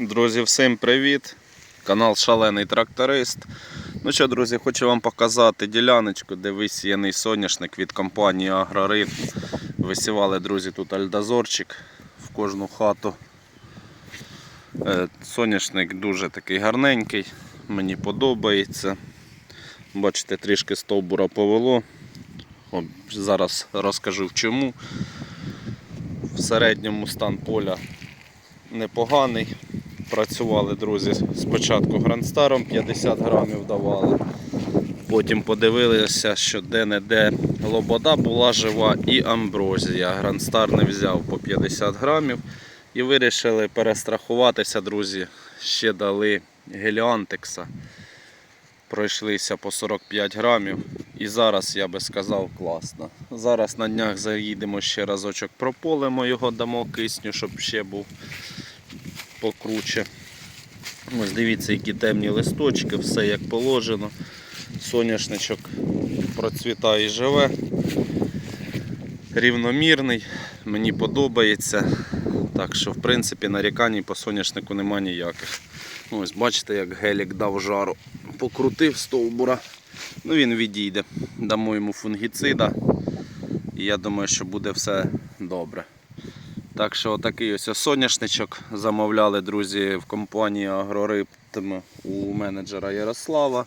Друзі, всім привіт! Канал Шалений Тракторист. Ну що, друзі, хочу вам показати діляночку, де висіяний соняшник від компанії Агрорит. Висівали, друзі, тут альдазорчик в кожну хату. Е, Соняшник дуже такий гарненький, мені подобається. Бачите, трішки стовбура повело. Зараз розкажу в чому. В середньому стан поля непоганий. Працювали, друзі, спочатку грандстаром 50 грамів давали. Потім подивилися, що де-не-де лобода була жива і амброзія. Грандстар не взяв по 50 грамів. І вирішили перестрахуватися, друзі. Ще дали геліантекса. Пройшлися по 45 грамів. І зараз я би сказав класно. Зараз на днях заїдемо ще разочок прополимо його, дамо кисню, щоб ще був покруче. Ось дивіться, які темні листочки, все як положено. Соняшничок процвітає і живе. Рівномірний, мені подобається. Так що, в принципі, нарікань по соняшнику нема ніяких. Ну, Ось бачите, як гелік дав жару. Покрутив стовбура. Ну він відійде. Дамо йому фунгіцида. І я думаю, що буде все добре. Так що отакий ось соняшничок замовляли друзі в компанії Агроритм у менеджера Ярослава.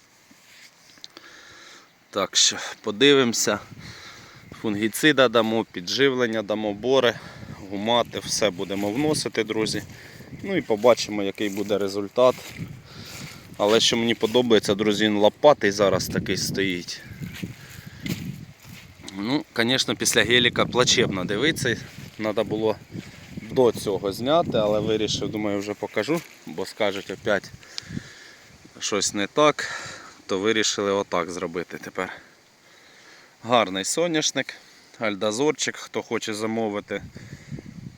Так що подивимося. Фунгіцида дамо, підживлення дамо, бори, гумати, все будемо вносити, друзі. Ну і побачимо, який буде результат. Але що мені подобається, друзі, він лопатий зараз такий стоїть. Ну, звісно, після геліка плачевно дивитися. Треба було до цього зняти, але вирішив, думаю, вже покажу, бо скажуть опять щось не так, то вирішили отак зробити тепер. Гарний соняшник, альдазорчик, хто хоче замовити,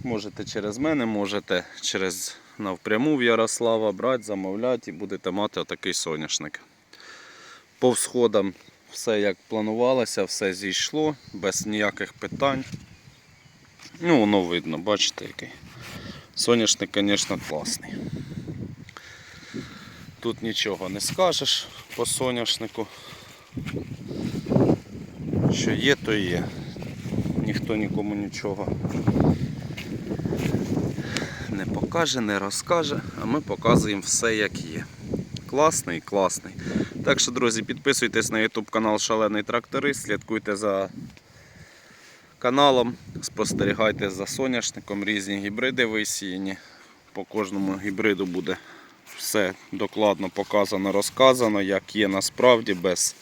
можете через мене, можете через навпряму в Ярослава брати, замовляти і будете мати отакий соняшник. По всходам все як планувалося, все зійшло, без ніяких питань. Ну, воно видно, бачите який. Соняшник, звісно, класний. Тут нічого не скажеш по соняшнику. Що є, то є. Ніхто нікому нічого не покаже, не розкаже, а ми показуємо все як є. Класний, класний. Так що, друзі, підписуйтесь на YouTube канал Шалений Тракторист, слідкуйте за каналом, спостерігайте за соняшником, різні гібриди висіяні. По кожному гібриду буде все докладно показано, розказано, як є насправді, без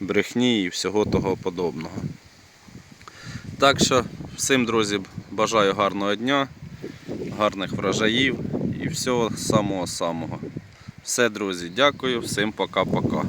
брехні і всього того подобного. Так що всім, друзі, бажаю гарного дня, гарних врожаїв і всього самого-самого. Все, друзі, дякую, всім пока-пока.